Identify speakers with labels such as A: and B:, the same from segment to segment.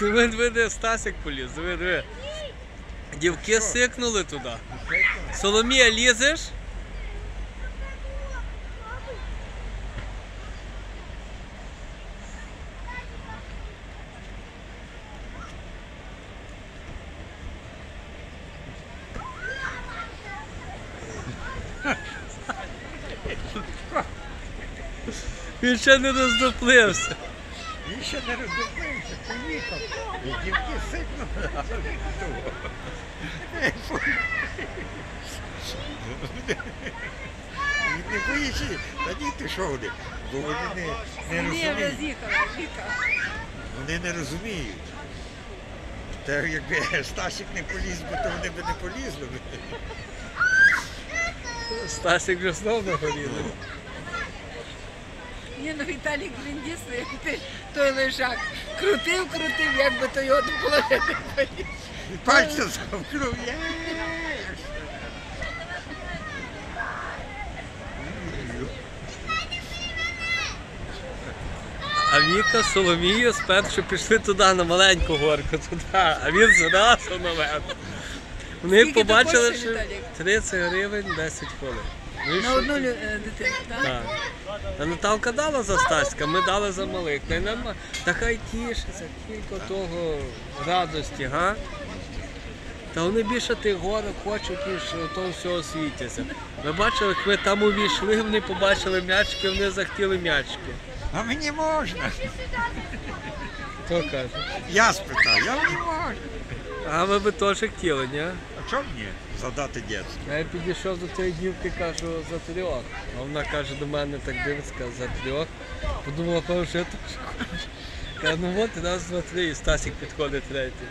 A: Диви, диви, де Стасик поліз, диви, диви. Дівки сикнули туди. Соломія, лізеш? Він ще не роздуплився.
B: Він ще не роздуплився, І дівки сикнули. а він того. Не боїться, та ні, ти що вони, бо вони не, не розуміють. Вони не розуміють. Та якби Стасик не поліз, бо то вони б не полізли.
A: Стасик вже знов на горі.
C: Ні, ну Віталік, він дійсно, як ти той лежак. Крутив, крутив, як би то його не положити.
B: І Пальця замкнув.
A: А Віка з Соломією спершу пішли туди на маленьку горку, туди, а він зразу наверх. Вони
C: Скільки
A: побачили, що 30 гривень 10 хвилин. Ну
C: На одну лю- е, дитину, так?
A: Так. А Наталка дала за Стаська, ми дали за малих. Та й норма- Та хай тішиться, кілько того радості, га? Та вони більше тих горок хочуть, ніж того всього світяться. Ви бачили, як ми там увійшли, вони побачили м'ячики, вони захотіли м'ячики.
B: А мені можна.
A: Хто каже?
B: Я спитав, я мені можна.
A: А ви би теж хотіли, ні?
B: А чому мені задати дітство?
A: Я підійшов до цієї дівки, кажу, за трьох. А вона каже до мене так дивиться, каже, за трьох. Подумала, певно, що я теж хочу. Каже, ну от раз, два, три, і Стасік підходить третій.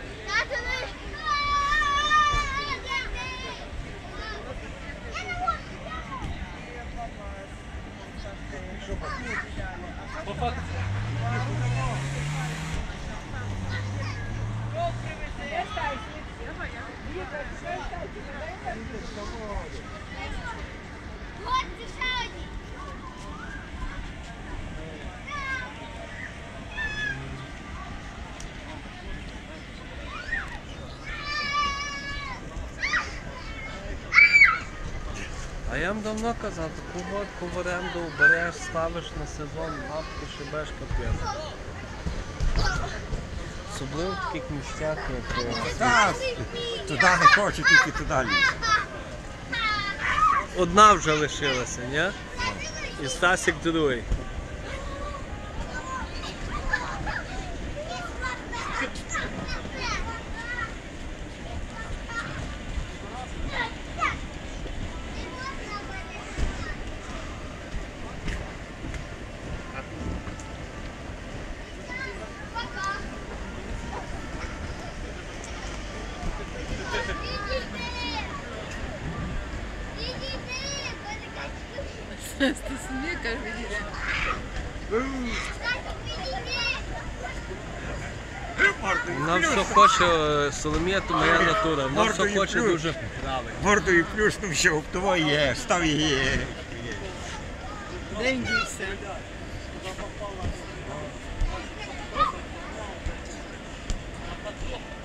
A: А я вам давно казав, таку водку в оренду береш, ставиш на сезон, лапки шибеш капець. Особливо в таких місцях, як е,
B: Так, туди не хочу, тільки туди лізь.
A: одна вже лишилася, ні? І Стасік другий.
C: Стас, каждый день.
A: Вона все хоче, соломієту моя натура, нам все хоче дуже правильно.
B: Гордою плюснувся, хто є, став її.
C: День все. Thank you.